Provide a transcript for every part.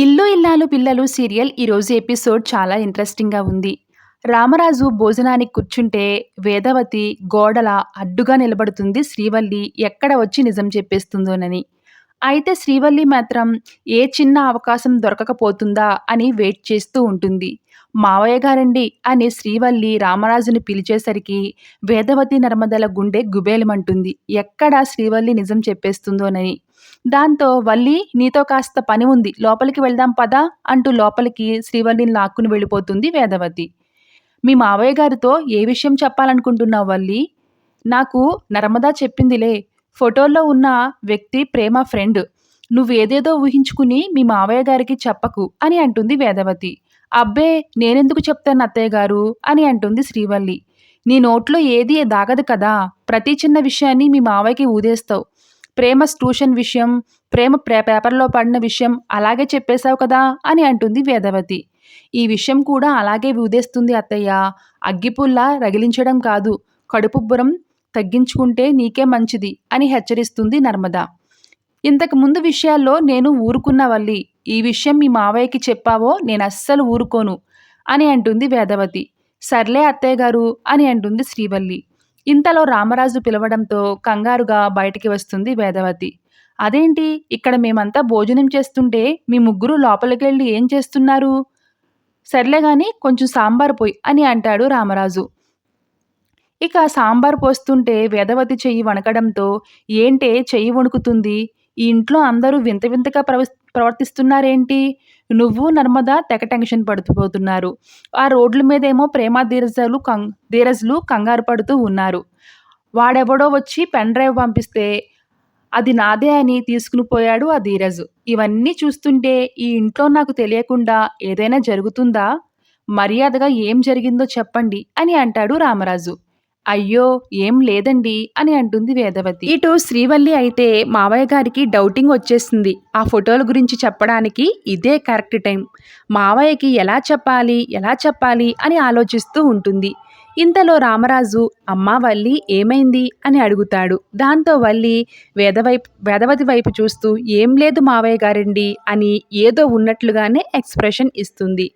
ఇల్లు ఇల్లాలు పిల్లలు సీరియల్ ఈరోజు ఎపిసోడ్ చాలా ఇంట్రెస్టింగ్గా ఉంది. రామరాజు భోజనానికి కూర్చుంటే వేదవతి గోడల అడ్డుగా నిలబడుతుంది శ్రీవల్లి ఎక్కడ వచ్చి నిజం చెప్పేస్తుందోనని. అయితే శ్రీవల్లి మాత్రం ఏ చిన్న అవకాశం దొరకకపోతుందా అని వెయిట్ చేస్తూ ఉంటుంది. మావయ్య గారండి అని శ్రీవల్లి రామరాజుని పిలిచేసరికి వేదవతి నర్మదల గుండె గుబేలమంటుంది. ఎక్కడ శ్రీవల్లి నిజం చెప్పేస్తుందోనని. దాంతో వల్లి నీతో కాస్త పని ఉంది లోపలికి వెళ్దాం పదా అంటూ లోపలికి శ్రీవల్లిని లాక్కుని వెళ్ళిపోతుంది వేదవతి. మీ మావయ్య గారితో ఏ విషయం చెప్పాలనుకుంటున్నావు వల్లి? నాకు నర్మదా చెప్పిందిలే. ఫోటోల్లో ఉన్న వ్యక్తి ప్రేమ ఫ్రెండ్ నువ్వేదేదో ఊహించుకుని మీ మావయ్య గారికి చెప్పకు అని అంటుంది వేదవతి. అబ్బే నేనెందుకు చెప్తాను అత్తయ్య గారు? అని అంటుంది శ్రీవల్లి. నీ నోట్లో ఏది దాగదు కదా ప్రతి చిన్న విషయాన్ని మీ మావయ్యకి ఊదేస్తావు. ప్రేమ ట్యూషన్ విషయం ప్రేమ పేపర్లో పడిన విషయం అలాగే చెప్పేశావు కదా అని అంటుంది వేదవతి. ఈ విషయం కూడా అలాగే ఊదేస్తుంది అత్తయ్య. అగ్గిపుల్లా రగిలించడం కాదు. కడుపుబ్బరం తగ్గించుకుంటే నీకే మంచిది అని హెచ్చరిస్తుంది నర్మద. ఇంతకు ముందు విషయాల్లో నేను ఊరుకున్న వల్లి ఈ విషయం మీ మావయ్యకి చెప్పావో నేను అస్సలు ఊరుకోను అని అంటుంది వేదవతి. సర్లే అత్తయ్య గారు అని అంటుంది శ్రీవల్లి. ఇంతలో రామరాజు పిలవడంతో కంగారుగా బయటికి వస్తుంది వేదవతి. అదేంటి? ఇక్కడ మేమంతా భోజనం చేస్తుంటే మీ ముగ్గురు లోపలికెళ్ళి ఏం చేస్తున్నారు? సర్లే కానీ కొంచెం సాంబార్ పోయి అని అంటాడు రామరాజు. ఇక సాంబార్ పోస్తుంటే వేదవతి చెయ్యి వణకడంతో ఏంటే చెయ్యి వణుకుతుంది? ఈ ఇంట్లో అందరూ వింత వింతగా ప్రవ ప్రవర్తిస్తున్నారేంటి? నువ్వు నర్మదా తెగ టెన్షన్ పడుతుపోతున్నారు ఆ రోడ్ల మీదేమో ప్రేమ ధీరజలు కం ధీరజులు కంగారు పడుతూ ఉన్నారు. వాడెవడో వచ్చి పెన్ డ్రైవ్ పంపిస్తే అది నాదే అని తీసుకుని పోయాడు ఆ ధీరజు. ఇవన్నీ చూస్తుంటే ఈ ఇంట్లో నాకు తెలియకుండా ఏదైనా జరుగుతుందా? మర్యాదగా ఏం జరిగిందో చెప్పండి అని అంటాడు రామరాజు. అయ్యో ఏం లేదండి అని అంటుంది వేదవతి. ఇటు శ్రీవల్లి అయితే మావయ్య గారికి డౌటింగ్ వచ్చేసింది. ఆ ఫోటోల గురించి చెప్పడానికి ఇదే కరెక్ట్ టైం మావయ్యకి ఎలా చెప్పాలి ఎలా చెప్పాలి అని ఆలోచిస్తూ ఉంటుంది. ఇంతలో రామరాజు అమ్మా వల్లి ఏమైంది? అని అడుగుతాడు. దాంతో వల్లి వేదవైపు వేదవతి వైపు చూస్తూ ఏం లేదు మావయ్య గారండి అని ఏదో ఉన్నట్లుగానే ఎక్స్ప్రెషన్ ఇస్తుంది.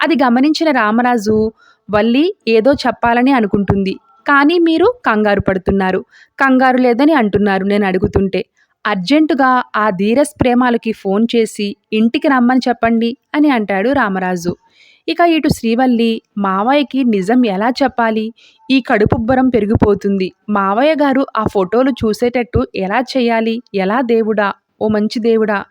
అది గమనించిన రామరాజు వల్లి ఏదో చెప్పాలని అనుకుంటుంది. కానీ మీరు కంగారు పడుతున్నారు. కంగారు లేదని అంటున్నారు నేను అడుగుతుంటే. అర్జెంటుగా ఆ ధీరస్ ప్రేమాలకి ఫోన్ చేసి ఇంటికి రమ్మని చెప్పండి అని అంటాడు రామరాజు. ఇక ఇటు శ్రీవల్లి మావయ్యకి నిజం ఎలా చెప్పాలి? ఈ కడుపుబ్బరం పెరిగిపోతుంది. మావయ్య గారు ఆ ఫోటోలు చూసేటట్టు ఎలా చేయాలి? ఎలా దేవుడా? ఓ మంచి దేవుడా.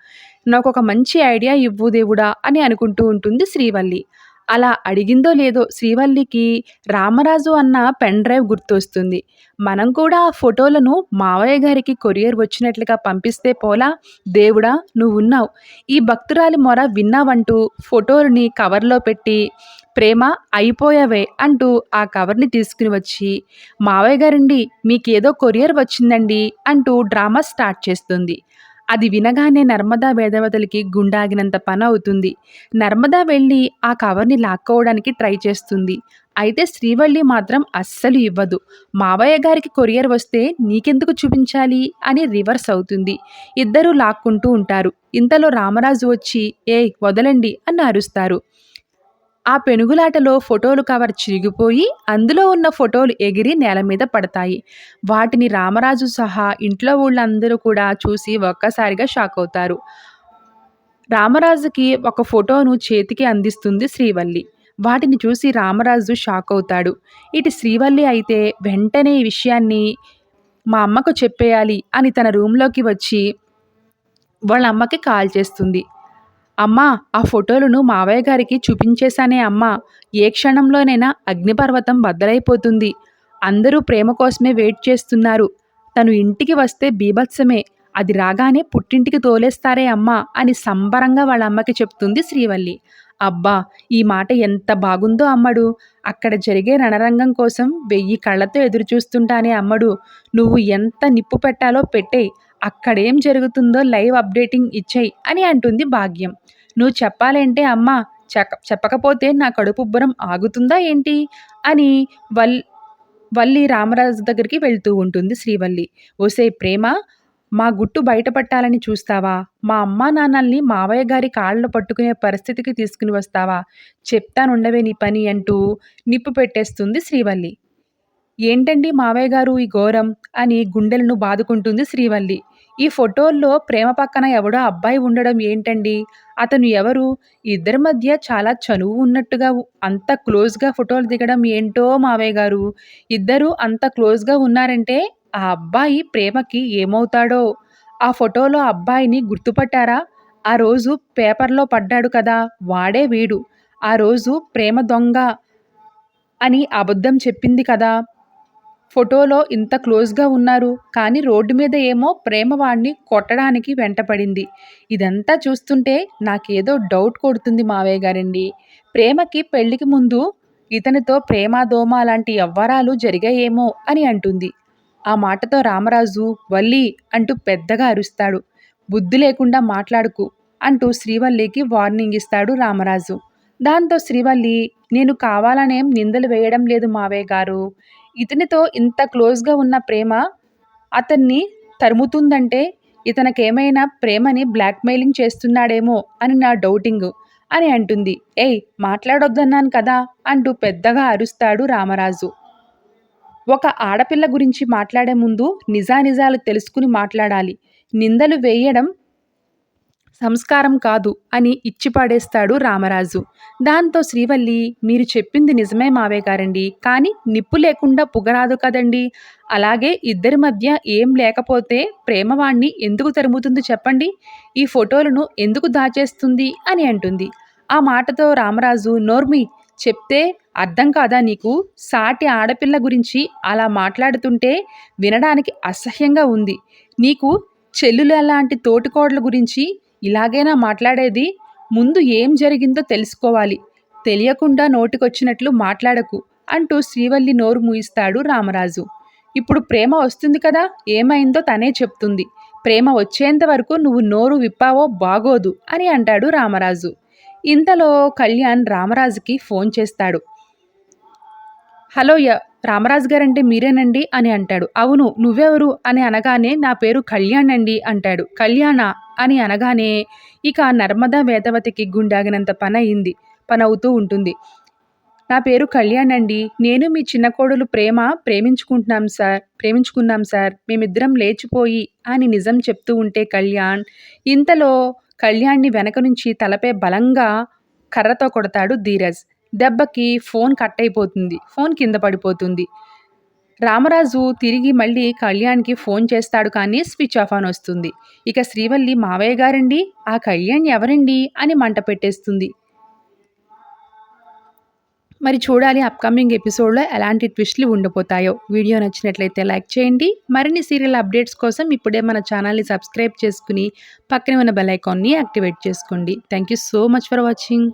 నాకు ఒక మంచి ఐడియా ఇవ్వు దేవుడా అని అనుకుంటూ ఉంటుంది శ్రీవల్లి. అలా అడిగిందో లేదో శ్రీవల్లికి రామరాజు అన్న పెన్ డ్రైవ్ గుర్తొస్తుంది. మనం కూడా ఆ ఫోటోలను మావయ్య గారికి కొరియర్ వచ్చినట్లుగా పంపిస్తే పోలా? దేవుడా నువ్వున్నావు. ఈ భక్తురాలి మొర విన్నావంటూ ఫోటోలని కవర్లో పెట్టి ప్రేమ అయిపోయావే అంటూ ఆ కవర్ని తీసుకుని వచ్చి మావయ్య గారండి మీకేదో కొరియర్ వచ్చిందండి అంటూ డ్రామా స్టార్ట్ చేస్తుంది. అది వినగానే నర్మదా వేదవతలకి గుండాగినంత పని అవుతుంది. నర్మదా వెళ్ళి ఆ కవర్ని లాక్కోవడానికి ట్రై చేస్తుంది. అయితే శ్రీవల్లి మాత్రం అస్సలు ఇవ్వదు. మావయ్య గారికి కొరియర్ వస్తే నీకెందుకు చూపించాలి? అని రివర్స్ అవుతుంది. ఇద్దరూ లాక్కుంటూ ఉంటారు. ఇంతలో రామరాజు వచ్చి ఏ వదలండి అని అరుస్తారు. ఆ పెనుగులాటలో ఫోటోలు కవర్ చిరిగిపోయి అందులో ఉన్న ఫోటోలు ఎగిరి నేల మీద పడతాయి. వాటిని రామరాజు సహా ఇంట్లో వాళ్ళందరూ కూడా చూసి ఒక్కసారిగా షాక్ అవుతారు. రామరాజుకి ఒక ఫోటోను చేతికి అందిస్తుంది శ్రీవల్లి. వాటిని చూసి రామరాజు షాక్ అవుతాడు. ఇటు శ్రీవల్లి అయితే వెంటనే ఈ విషయాన్ని మా అమ్మకు చెప్పేయాలి అని తన రూమ్లోకి వచ్చి వాళ్ళ అమ్మకి కాల్ చేస్తుంది. అమ్మా ఆ ఫోటోలను మావయ్య గారికి చూపించేశానే అమ్మా. ఏ క్షణంలోనైనా అగ్నిపర్వతం బద్దలైపోతుంది. అందరూ ప్రేమ కోసమే వెయిట్ చేస్తున్నారు. తను ఇంటికి వస్తే బీభత్సమే. అది రాగానే పుట్టింటికి తోలేస్తారే అమ్మా అని సంబరంగా వాళ్ళ అమ్మకి చెప్తుంది శ్రీవల్లి. అబ్బా ఈ మాట ఎంత బాగుందో అమ్మడు. అక్కడ జరిగే రణరంగం కోసం వెయ్యి కళ్ళతో ఎదురుచూస్తుంటానే అమ్మడు. నువ్వు ఎంత నిప్పు పెట్టాలో పెట్టేయి అక్కడేం జరుగుతుందో లైవ్ అప్డేటింగ్ ఇచ్చేయి అని అంటుంది భాగ్యం. నువ్వు చెప్పాలంటే అమ్మ చెప్ప చెప్పకపోతే నా కడుపుబ్బరం ఆగుతుందా ఏంటి? అని వల్ వల్లి రామరాజు దగ్గరికి వెళ్తూ ఉంటుంది శ్రీవల్లి. ఓసే ప్రేమ మా గుట్టు బయటపట్టాలని చూస్తావా? మా అమ్మా నాన్నల్ని మావయ్య గారి కాళ్ళు పట్టుకునే పరిస్థితికి తీసుకుని వస్తావా? చెప్తానుండవే నీ పని అంటూ నిప్పు పెట్టేస్తుంది శ్రీవల్లి. ఏంటండి మావయ్య గారు ఈ ఘోరం? అని గుండెలను బాదుకుంటుంది శ్రీవల్లి. ఈ ఫోటోల్లో ప్రేమ పక్కన ఎవడో అబ్బాయి ఉండడం ఏంటండి? అతను ఎవరు? ఇద్దరి మధ్య చాలా చనువు ఉన్నట్టుగా అంత క్లోజ్గా ఫోటోలు దిగడం ఏంటో మావయ్య గారు? ఇద్దరు అంత క్లోజ్గా ఉన్నారంటే ఆ అబ్బాయి ప్రేమకి ఏమవుతాడో? ఆ ఫోటోలో అబ్బాయిని గుర్తుపట్టారా? ఆ రోజు పేపర్లో పడ్డాడు కదా వాడే వీడు. ఆ రోజు ప్రేమ దొంగ అని అబద్ధం చెప్పింది కదా. ఫోటోలో ఇంత క్లోజ్గా ఉన్నారు కానీ రోడ్డు మీద ఏమో ప్రేమ కొట్టడానికి వెంటపడింది. ఇదంతా చూస్తుంటే నాకేదో డౌట్ కొడుతుంది మావయ్య గారండి. ప్రేమకి పెళ్ళికి ముందు ఇతనితో ప్రేమ దోమ లాంటి వ్యవహారాలు జరిగాయేమో అని అంటుంది. ఆ మాటతో రామరాజు వల్లి అంటూ పెద్దగా అరుస్తాడు. బుద్ధి లేకుండా మాట్లాడుకు అంటూ శ్రీవల్లికి వార్నింగ్ ఇస్తాడు రామరాజు. దాంతో శ్రీవల్లి నేను కావాలనేం నిందలు వేయడం లేదు మావయ్య గారు. ఇతనితో ఇంత క్లోజ్గా ఉన్న ప్రేమ అతన్ని తరుముతుందంటే ఇతనకేమైనా ప్రేమని బ్లాక్మెయిలింగ్ చేస్తున్నాడేమో అని నా డౌటింగ్ అని అంటుంది. ఏయ్ మాట్లాడొద్దన్నాను కదా అంటూ పెద్దగా అరుస్తాడు రామరాజు. ఒక ఆడపిల్ల గురించి మాట్లాడే ముందు నిజానిజాలు తెలుసుకుని మాట్లాడాలి. నిందలు వేయడం సంస్కారం కాదు అని ఇచ్చిపాడేస్తాడు రామరాజు. దాంతో శ్రీవల్లి మీరు చెప్పింది నిజమే మావే గారండి. కానీ నిప్పు లేకుండా పుగరాదు కదండి. అలాగే ఇద్దరి మధ్య ఏం లేకపోతే ప్రేమవాణ్ణి ఎందుకు తరుముతుంది చెప్పండి? ఈ ఫోటోలను ఎందుకు దాచేస్తుంది? అని అంటుంది. ఆ మాటతో రామరాజు నోర్మి చెప్తే అర్థం కాదా నీకు? సాటి ఆడపిల్ల గురించి అలా మాట్లాడుతుంటే వినడానికి అసహ్యంగా ఉంది. నీకు చెల్లుల లాంటి తోటికోడల గురించి ఇలాగైనా మాట్లాడేది ముందు ఏం జరిగిందో తెలుసుకోవాలి. తెలియకుండా నోటికొచ్చినట్లు మాట్లాడకు అంటూ శ్రీవల్లి నోరు మూయిస్తాడు రామరాజు. ఇప్పుడు ప్రేమ వస్తుంది కదా ఏమైందో తనే చెప్తుంది. ప్రేమ వచ్చేంత వరకు నువ్వు నోరు విప్పావో బాగోదు అని అంటాడు రామరాజు. ఇంతలో కళ్యాణ్ రామరాజుకి ఫోన్ చేస్తాడు. హలో య రామరాజు గారంటే మీరేనండి? అని అంటాడు. అవును నువ్వెవరు? అని అనగానే నా పేరు కళ్యాణ్ అండి అంటాడు. కళ్యాణ? అని అనగానే ఇక నర్మదా వేదవతికి గుండాగినంత పని అయింది పని అవుతూ ఉంటుంది. నా పేరు కళ్యాణ్ అండి. నేను మీ చిన్న కోడలు ప్రేమ ప్రేమించుకుంటున్నాం సార్ ప్రేమించుకున్నాం సార్. మేమిద్దరం లేచిపోయి అని నిజం చెప్తూ ఉంటే కళ్యాణ్ ఇంతలో కళ్యాణ్ని వెనక నుంచి తలపై బలంగా కర్రతో కొడతాడు ధీరజ్. దెబ్బకి ఫోన్ కట్ అయిపోతుంది ఫోన్ కింద పడిపోతుంది. రామరాజు తిరిగి మళ్ళీ కళ్యాణ్కి ఫోన్ చేస్తాడు కానీ స్విచ్ ఆఫ్ అని వస్తుంది. ఇక శ్రీవల్లి మావయ్య గారండి ఆ కళ్యాణ్ ఎవరండి? అని మంట పెట్టేస్తుంది. మరి చూడాలి అప్కమింగ్ ఎపిసోడ్లో ఎలాంటి ట్విస్ట్లు ఉండిపోతాయో. వీడియో నచ్చినట్లయితే లైక్ చేయండి. మరిన్ని సీరియల్ అప్డేట్స్ కోసం ఇప్పుడే మన ఛానల్ని సబ్స్క్రైబ్ చేసుకుని పక్కనే ఉన్న బెల్ ఐకాన్ని యాక్టివేట్ చేసుకోండి. Thank you so much for watching